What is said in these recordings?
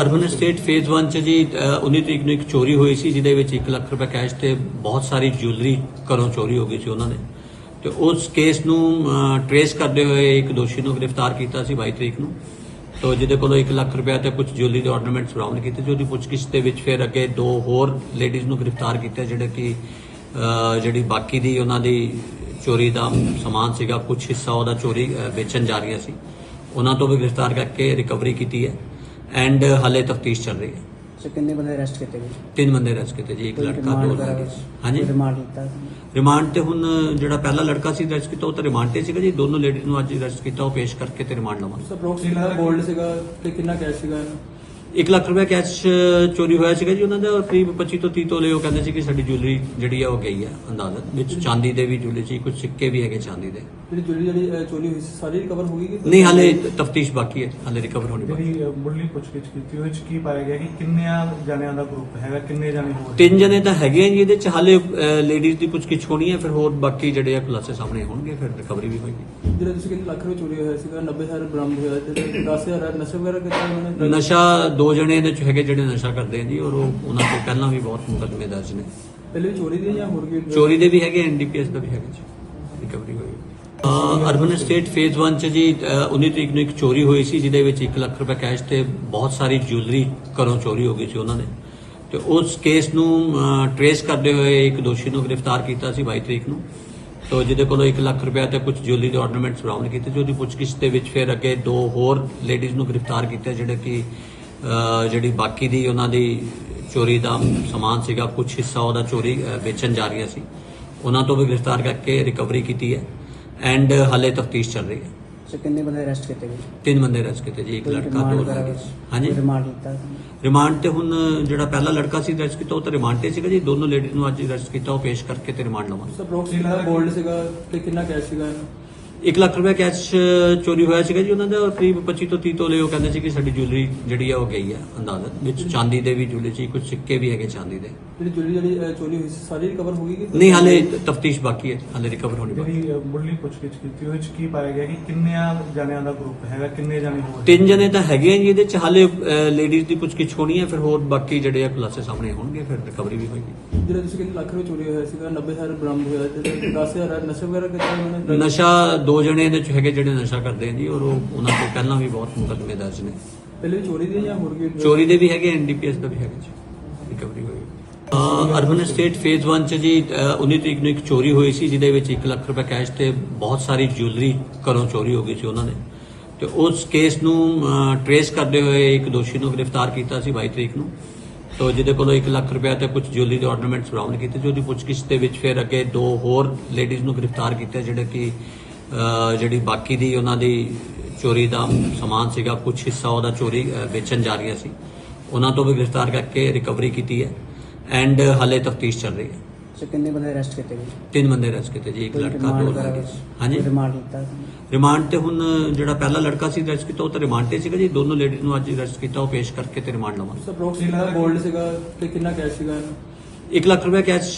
Urban state phase 1 ਚ ਜੀ ਅ, 19 ਤਰੀਕ ਨੂੰ ਇੱਕ ਚੋਰੀ ਹੋਈ ਸੀ ਜਿਹਦੇ ਵਿੱਚ 1 ਲੱਖ ਰੁਪਏ ਕੈਸ਼ ਤੇ ਬਹੁਤ ਸਾਰੀ ਜੁਐਲਰੀ ਘਰੋਂ ਚੋਰੀ ਹੋ ਗਈ ਸੀ ਉਹਨਾਂ ਦੇ। ਤੇ ਉਸ ਕੇਸ ਨੂੰ ਟਰੇਸ ਕਰਦੇ ਹੋਏ ਇੱਕ ਦੋਸ਼ੀ ਨੂੰ ਗ੍ਰਿਫਤਾਰ ਕੀਤਾ ਸੀ 22 ਤਰੀਕ ਨੂੰ। ਤੋ ਜਿਹਦੇ ਕੋਲੋਂ 1 ਲੱਖ ਰੁਪਏ ਤੇ ਕੁਝ ਜੁਐਲਰੀ ਦੇ ਆਰਨਮੈਂਟਸ ਬਰਾਮਦ ਕੀਤੇ ਸੀ ਉਹਦੀ ਪੁੱਛਗਿੱਛ ਦੇ ਵਿੱਚ ਫਿਰ ਅੱਗੇ ਦੋ ਹੋਰ ਲੇਡੀਜ਼ ਨੂੰ ਗ੍ਰਿਫਤਾਰ ਕੀਤਾ ਜਿਹੜੇ ਕਿ ਜਿਹੜੀ ਬਾਕੀ ਦੀ ਉਹਨਾਂ ਦੀ ਚੋਰੀ ਦਾ ਸਮਾਨ ਸੀਗਾ ਕੁਝ ਹਿੱਸਾ ਉਹਦਾ ਚੋਰੀ ਵੇਚਣ ਜਾ ਰਹੀਆਂ ਸੀ। ਉਹਨਾਂ ਤੋਂ ਵੀ ਗ੍ਰਿਫਤਾਰ ਕਰਕੇ ਰਿਕਵਰੀ ਕੀਤੀ ਹੈ। ਐਂਡ ਹਲੇ ਤਫਤੀਸ਼ ਚੱਲ ਰਹੀ ਹੈ। ਸੋ ਕਿੰਨੇ ਬੰਦੇ ਅਰੈਸਟ ਕੀਤੇ ਗਏ? ਤਿੰਨ ਬੰਦੇ ਅਰੈਸਟ ਕੀਤੇ ਜੀ ਇੱਕ ਕੋਈ ਲੜਕਾ remand ਦੋ ਵਗੈਰਾ ਲੜਕੇ ਹਾਂਜੀ। remand ਲਿੱਤਾ? ਰਿਮਾਂਡ ਤੇ ਹੁਣ ਜਿਹੜਾ ਪਹਿਲਾ ਲੜਕਾ ਸੀ ਅਰੈਸਟ ਕੀਤਾ ਉਹ ਤਾਂ ਰਿਮਾਂਡ ਤੇ ਸੀਗਾ ਜੀ। ਦੋਨੋਂ ਲੇਡੀਜ਼ ਨੂੰ ਅੱਜ ਅਰੈਸਟ ਕੀਤਾ ਉਹ ਪੇਸ਼ ਕਰਕੇ ਤੇ ਰਿਮਾਂਡ ਲਵਾਂਗੇ। ਸਰ ਅਪਰੋਕਸੀਮੇਟ 골ਡ ਸੀਗਾ ਤੇ ਕਿੰਨਾ ਕੈਸ਼ ਸੀਗਾ ਇਹਨੂੰ? 1 ਲੱਖ ਰੁਪਏ ਕੈਸ਼ ਚੋਰੀ ਹੋਇਆ ਸੀਗਾ ਜੀ ਉਹਨਾਂ ਦਾ ਔਰ ਕਰੀਬ 25 ਤੋਂ 30 ਤੋਲੇ ਉਹ ਕਹਿੰਦੇ ਸੀ ਕਿ ਸਾਡੀ ਜੁਐਲਰੀ ਜਿਹੜੀ ਆ ਉਹ ਗਈ ਹੈ ਅੰਦਾਜ਼ਨ ਵਿੱਚ ਚਾਂਦੀ ਦੇ ਵੀ ਜੁਐਲਰੀ ਸੀ ਕੁਝ ਸਿੱਕੇ ਵੀ ਹੈਗੇ ਚਾਂਦੀ ਦੇ। ਜਿਹੜੀ ਜੁਐਲਰੀ ਜਿਹੜੀ ਅਹ, ਚੋਰੀ ਹੋਈ ਸੀ ਸਾਰੀ ਰਿਕਵਰ ਹੋ ਗਈ ਕਿ ਨਹੀਂ ਹਾਲੇ ਤਫਤੀਸ਼ ਬਾਕੀ ਹੈ ਹਾਲੇ ਰਿਕਵਰ ਹੋਣੀ ਬਾਕੀ ਹੈ। ਜਿਹੜੀ ਅ, ਮੁੱਢਲੀ ਪੁੱਛਗਿੱਛ ਕੀਤੀ ਉਹਦੇ ਵਿੱਚ ਕੀ ਪਾਇਆ ਗਿਆ ਕਿ ਕਿੰਨਿਆਂ ਜਣਿਆਂ ਦਾ ਗਰੁੱਪ ਹੈਗਾ ਕਿੰਨੇ ਜਣੇ ਹੋਰ ਤਿੰਨ ਜਣੇ ਤਾਂ ਹੈਗੇ ਆ ਜੀ ਇਹਦੇ ਚ ਹਾਲੇ ਲੇਡੀਜ਼ ਦੀ ਪੁੱਛਗਿੱਛ ਹੋਣੀ ਹੈ ਫਿਰ ਹੋਰ ਬਾਕੀ ਜਿਹੜੇ ਆ ਖੁਲਾਸੇ ਸਾਹਮਣੇ ਹੋਣਗੇ ਫਿਰ ਰਿਕਵਰੀ ਵੀ ਹੋਏਗੀ। ਜਿਹੜਾ ਤੁਸੀਂ ਕਹਿੰਦੇ ਲੱਖ ਰੁਪਏ ਚੋਰੀ ਹੋਇਆ ਸੀਗਾ 90000 ਬਰਾਮਦ ਹੋਇਆ ਤੇ 10000 ਨਸ਼ਾ ਵਗੈਰਾ ਕੀਤਾ ਉਹਨਾਂ ਨੇ ਨਸ਼ਾ ਦੋ ਜਣੇ ਇਹਦੇ ਚ ਹੈਗੇ ਜਿਹੜੇ ਨਸ਼ਾ ਕਰਦੇ ਆ ਜੀ ਔਰ ਉਹ ਉਹਨਾਂ ਤੋਂ ਪਹਿਲਾਂ ਵੀ ਬਹੁਤ ਮੁਕੱਦਮੇ ਦਰਜ ਨੇ ਪਹਿਲੇ ਵੀ ਚੋਰੀ ਦੀ ਜਾਂ ਹੋਰ ਕੀ ਚੋਰੀ ਦੇ ਵੀ ਹੈਗੇ ਐਨਡੀਪੀਐਸ ਦਾ ਵੀ ਹੈਗਾ ਜੀ ਰਿਕਵਰੀ ਹੋਈ। ਅ, ਅਰਬਨ ਸਟੇਟ ਫੇਜ਼ 1 ਚ ਜੀ ਅ, 19 ਤਰੀਕ ਨੂੰ ਇੱਕ ਚੋਰੀ ਹੋਈ ਸੀ ਜਿਹਦੇ ਵਿੱਚ 1 ਲੱਖ ਰੁਪਏ ਕੈਸ਼ ਤੇ ਬਹੁਤ ਸਾਰੀ ਜੁਐਲਰੀ ਘਰੋਂ ਚੋਰੀ ਹੋ ਗਈ ਸੀ ਉਹਨਾਂ ਨੇ। ਤੇ ਉਸ ਕੇਸ ਨੂੰ ਟਰੇਸ ਕਰਦੇ ਹੋਏ ਇੱਕ ਦੋਸ਼ੀ ਨੂੰ ਗ੍ਰਿਫਤਾਰ ਕੀਤਾ ਸੀ 22 ਤਰੀਕ ਨੂੰ। ਤੋ ਜਿਹਦੇ ਕੋਲੋਂ 1 ਲੱਖ ਰੁਪਏ ਤੇ ਕੁਝ ਜੁਐਲਰੀ ਦੇ ਆਰਨਮੈਂਟਸ ਬਰਾਮਦ ਕੀਤੇ ਸੀ ਉਹਦੀ ਪੁੱਛਗਿੱਛ ਦੇ ਵਿੱਚ ਫਿਰ ਅੱਗੇ ਦੋ ਹੋਰ ਲੇਡੀਜ਼ ਨੂੰ ਗ੍ਰਿਫਤਾਰ ਕੀਤਾ, ਜਿਹੜੇ ਕਿ ਜਿਹੜੀ ਬਾਕੀ ਦੀ ਉਹਨਾਂ ਦੀ ਚੋਰੀ ਦਾ ਸਮਾਨ ਸੀਗਾ ਕੁਝ ਹਿੱਸਾ ਉਹਦਾ ਚੋਰੀ ਵੇਚਣ ਜਾ ਰਹੀਆਂ ਸੀ। ਉਹਨਾਂ ਤੋਂ ਵੀ ਗ੍ਰਿਫਤਾਰ ਕਰਕੇ ਰਿਕਵਰੀ ਕੀਤੀ ਹੈ। ਐਂਡ ਹਲੇ ਤਫਤੀਸ਼ ਚੱਲ ਰਹੀ ਹੈ। ਸੋ ਕਿੰਨੇ ਬੰਦੇ ਅਰੈਸਟ ਕੀਤੇ ਗਏ? ਤਿੰਨ ਬੰਦੇ ਅਰੈਸਟ ਕੀਤੇ ਜੀ ਇੱਕ ਕੋਈ ਲੜਕਾ remand ਦੋ ਵਗੈਰਾ ਲੜਕੇ। ਹਾਂਜੀ। remand ਲਿੱਤਾ ਸੀ? ਰਿਮਾਂਡ ਤੇ ਹੁਣ ਜਿਹੜਾ ਪਹਿਲਾ ਲੜਕਾ ਸੀ ਅਰੈਸਟ ਕੀਤਾ ਉਹ ਤਾਂ ਰਿਮਾਂਡ ਤੇ ਸੀਗਾ ਜੀ। ਦੋਨੋਂ ਲੇਡੀਜ਼ ਨੂੰ ਅੱਜ ਅਰੈਸਟ ਕੀਤਾ ਉਹ ਪੇਸ਼ ਕਰਕੇ ਤੇ ਰਿਮਾਂਡ ਲਵਾਂਗੇ। ਸਰ ਅਪਰੋਕਸੀਮੇਟ 골ਡ ਸੀਗਾ ਤੇ ਕਿੰਨਾ ਕੈਸ਼ ਸੀਗਾ ਇਹਨੂੰ 1 ਲੱਖ ਰੁਪਏ ਕੈਸ਼ ਚੋਰੀ ਹੋਇਆ ਸੀਗਾ ਜੀ ਉਹਨਾਂ ਦਾ ਔਰ ਕਰੀਬ 25 ਤੋਂ 30 ਤੋਲੇ ਉਹ ਕਹਿੰਦੇ ਸੀ ਕਿ ਸਾਡੀ ਜੁਐਲਰੀ ਜਿਹੜੀ ਆ ਉਹ ਗਈ ਹੈ ਅੰਦਾਜ਼ਨ ਵਿੱਚ ਚਾਂਦੀ ਦੇ ਵੀ ਜੁਐਲਰੀ ਸੀ ਕੁਝ ਸਿੱਕੇ ਵੀ ਹੈਗੇ ਚਾਂਦੀ ਦੇ। ਜਿਹੜੀ ਜੁਐਲਰੀ ਜਿਹੜੀ ਅਹ, ਚੋਰੀ ਹੋਈ ਸੀ ਸਾਰੀ ਰਿਕਵਰ ਹੋ ਗਈ ਕਿ ਨਹੀਂ ਹਾਲੇ ਤਫਤੀਸ਼ ਬਾਕੀ ਹੈ ਹਾਲੇ ਰਿਕਵਰ ਹੋਣੀ ਬਾਕੀ ਹੈ। ਜਿਹੜੀ ਅ, ਮੁੱਢਲੀ ਪੁੱਛਗਿੱਛ ਕੀਤੀ ਉਹਦੇ ਵਿੱਚ ਕੀ ਪਾਇਆ ਗਿਆ ਕਿ ਕਿੰਨਿਆਂ ਜਣਿਆਂ ਦਾ ਗਰੁੱਪ ਹੈਗਾ ਕਿੰਨੇ ਜਣੇ ਹੋਰ ਤਿੰਨ ਜਣੇ ਤਾਂ ਹੈਗੇ ਆ ਜੀ ਇਹਦੇ ਚ ਹਾਲੇ ਲੇਡੀਜ਼ ਦੀ ਪੁੱਛਗਿੱਛ ਹੋਣੀ ਹੈ ਫਿਰ ਹੋਰ ਬਾਕੀ ਜਿਹੜੇ ਆ ਖੁਲਾਸੇ ਸਾਹਮਣੇ ਹੋਣਗੇ ਫਿਰ ਰਿਕਵਰੀ ਵੀ ਹੋਏਗੀ। ਜਿਹੜਾ ਤੁਸੀਂ ਕਹਿੰਦੇ ਲੱਖ ਰੁਪਏ ਚੋਰੀ ਹੋਇਆ ਸੀਗਾ 90000 ਬਰਾਮਦ ਹੋਇਆ ਤੇ 10000 ਨਸ਼ਾ ਵਗੈਰਾ ਕੀਤਾ ਉਹਨਾਂ ਨੇ ਨਸ਼ਾ ਦੋ ਜਣੇ ਇਹਦੇ ਚ ਹੈਗੇ ਜਿਹੜੇ ਨਸ਼ਾ ਕਰਦੇ ਜੀ ਔਰ ਉਹ ਉਹਨਾਂ ਤੋਂ ਪਹਿਲਾਂ ਵੀ ਬਹੁਤ ਮੁਕੱਦਮੇ ਦਰਜ ਨੇ। ਪਹਿਲੇ ਚੋਰੀ ਦੀ ਜਾਂ ਹੋਰ ਕੀ ਚੋਰੀ ਦੇ ਵੀ ਹੈਗੇ ਐਨਡੀਪੀਐਸ ਦਾ ਵੀ ਹੈਗਾ ਜੀ ਰਿਕਵਰੀ ਹੋਈ ਅਰਬਨ ਸਟੇਟ ਫੇਜ਼ 1 ਚ ਜੀ ਅ, 19 ਤਰੀਕ ਨੂੰ ਇੱਕ ਚੋਰੀ ਹੋਈ ਸੀ ਜਿਹਦੇ ਵਿੱਚ 1 ਲੱਖ ਰੁਪਏ ਕੈਸ਼ ਤੇ ਬਹੁਤ ਸਾਰੀ ਜੁਐਲਰੀ ਘਰੋਂ ਚੋਰੀ ਹੋ ਗਈ ਸੀ ਉਹਨਾਂ ਨੇ ਤੇ ਉਸ ਕੇਸ ਨੂੰ ਟਰੇਸ ਕਰਦੇ ਹੋਏ ਇੱਕ ਦੋਸ਼ੀ ਨੂੰ ਗ੍ਰਿਫਤਾਰ ਕੀਤਾ ਸੀ 22 ਤਰੀਕ ਨੂੰ। ਤੋ ਜਿਹਦੇ ਕੋਲੋਂ 1 ਲੱਖ ਰੁਪਏ ਤੇ ਕੁਝ ਜੁਐਲਰੀ ਦੇ ਆਰਨਮੈਂਟਸ ਬਰਾਮਦ ਕੀਤੇ ਸੀ ਉਹਦੀ ਪੁੱਛਗਿੱਛ ਦੇ ਵਿੱਚ ਫਿਰ ਅੱਗੇ ਦੋ ਹੋਰ ਲੇਡੀਜ਼ ਨੂੰ ਗ੍ਰਿਫਤਾਰ ਕੀਤਾ ਜਿਹੜੇ ਕਿ ਜਿਹੜੀ ਬਾਕੀ ਦੀ ਉਹਨਾਂ ਦੀ ਚੋਰੀ ਦਾ ਸਮਾਨ ਸੀਗਾ ਕੁਝ ਹਿੱਸਾ ਉਹਦਾ ਚੋਰੀ ਵੇਚਣ ਜਾ ਰਹੀਆਂ ਸੀ। ਉਹਨਾਂ ਤੋਂ ਵੀ ਗ੍ਰਿਫਤਾਰ ਕਰਕੇ ਰਿਕਵਰੀ ਕੀਤੀ ਹੈ ਐਂਡ ਹਲੇ ਤਫਤੀਸ਼ ਚੱਲ ਰਹੀ ਹੈ। ਸੋ ਕਿੰਨੇ ਬੰਦੇ ਅਰੈਸਟ ਕੀਤੇ ਗਏ? ਤਿੰਨ ਬੰਦੇ ਅਰੈਸਟ ਕੀਤੇ ਜੀ ਇੱਕ ਲੜਕਾ ਦੋ ਲੜਕੇ ਹਾਂਜੀ। remand ਲਿੱਤਾ ਸੀ? ਰਿਮਾਂਡ ਤੇ ਹੁਣ ਜਿਹੜਾ ਪਹਿਲਾ ਲੜਕਾ ਸੀ ਅਰੈਸਟ ਕੀਤਾ ਉਹ ਤਾਂ ਰਿਮਾਂਡ ਤੇ ਸੀਗਾ ਜੀ। ਦੋਨੋਂ ਲੇਡੀਜ਼ ਨੂੰ ਅੱਜ ਅਰੈਸਟ ਕੀਤਾ ਉਹ ਪੇਸ਼ ਕਰਕੇ ਤੇ ਰਿਮਾਂਡ ਲਵਾਂਗੇ। ਸਰ ਅਪਰੋਕਸੀਮੇਟ 골ਡ ਸੀਗਾ ਤੇ ਕਿੰਨਾ ਕੈਸ਼ ਸੀਗਾ ਇਹਨੂੰ? 1 ਲੱਖ ਰੁਪਏ ਕੈਸ਼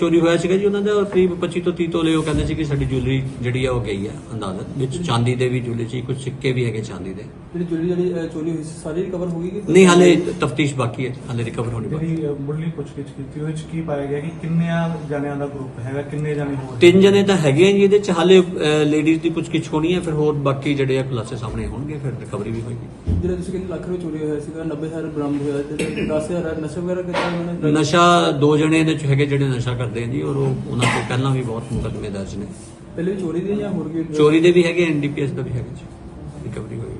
ਚੋਰੀ ਹੋਇਆ ਸੀਗਾ ਜੀ ਉਹਨਾਂ ਦਾ ਕਰੀਬ 25 ਤੋਂ 30 ਤੋਲੇ ਉਹ ਕਹਿੰਦੇ ਸੀ ਕਿ ਸਾਡੀ ਜੁਐਲਰੀ ਜਿਹੜੀ ਆ ਉਹ ਗਈ ਹੈ ਅੰਦਾਜ਼ਨ ਵਿੱਚ ਚਾਂਦੀ ਦੇ ਵੀ ਜੁਐਲਰੀ ਸੀ ਕੁਝ ਸਿੱਕੇ ਵੀ ਹੈਗੇ ਚਾਂਦੀ ਦੇ। ਜਿਹੜੀ ਜੁਐਲਰੀ ਜਿਹੜੀ ਚੋਰੀ ਹੋਈ ਸੀ ਸਾਰੀ ਰਿਕਵਰ ਹੋ ਗਈ ਕਿ ਨਹੀਂ ਹਾਲੇ ਤਫਤੀਸ਼ ਬਾਕੀ ਹੈ ਹਾਲੇ ਰਿਕਵਰ ਹੋਣੀ ਬਾਕੀ। ਜਿਹੜੀ ਮੁੱਢਲੀ ਪੁੱਛਗਿੱਛ ਕੀਤੀ ਉਹਦੇ ਵਿੱਚ ਕੀ ਪਾਇਆ ਗਿਆ ਕਿ ਕਿੰਨਿਆਂ ਜਣਿਆਂ ਦਾ ਗਰੁੱਪ ਹੈਗਾ ਕਿੰਨੇ ਜਣੇ ਹੋਰ? ਤਿੰਨ ਜਣੇ ਤਾਂ ਹੈਗੇ ਆ ਜੀ ਇਹਦੇ ਚ ਹਾਲੇ ਲੇਡੀਜ਼ ਦੀ ਪੁੱਛਗਿੱਛ ਹੋਣੀ ਹੈ ਫਿਰ ਹੋਰ ਬਾਕੀ ਜਿਹੜੇ ਆ ਖੁਲਾਸੇ ਸਾਹਮਣੇ ਹੋਣਗੇ ਫਿਰ ਰਿਕਵਰੀ ਵੀ ਹੋਏਗੀ। ਜਿਹੜਾ ਤੁਸੀਂ ਕਹਿੰਦੇ ਲੱਖ ਰੁਪਏ ਚੋਰੀ ਹੋਇਆ ਸੀਗਾ 90000 ਬਰਾਮਦ ਹੋਇਆ ਤੇ 10000 ਨਸ਼ਾ ਵਗੈਰਾ ਕੀਤਾ ਉਹਨਾਂ ਨੇ ਨਸ਼ਾ ਦੋ ਜਣੇ ਇਹਦੇ ਚ ਹੈਗੇ ਜਿਹੜੇ ਨਸ਼ਾ ਕਰਦੇ ਆ ਜੀ ਔਰ ਉਹ ਉਹਨਾਂ ਤੋਂ ਪਹਿਲਾਂ ਵੀ ਬਹੁਤ ਮੁਕੱਦਮੇ ਦਰਜ ਨੇ। ਪਹਿਲੇ ਵੀ ਚੋਰੀ ਦੀ ਜਾਂ ਹੋਰ ਕੀ ਚੋਰੀ ਦੇ ਵੀ ਹੈਗੇ ਐਨਡੀਪੀਐਸ ਦਾ ਵੀ ਹੈਗਾ ਜੀ ਰਿਕਵਰੀ ਹੋਈ।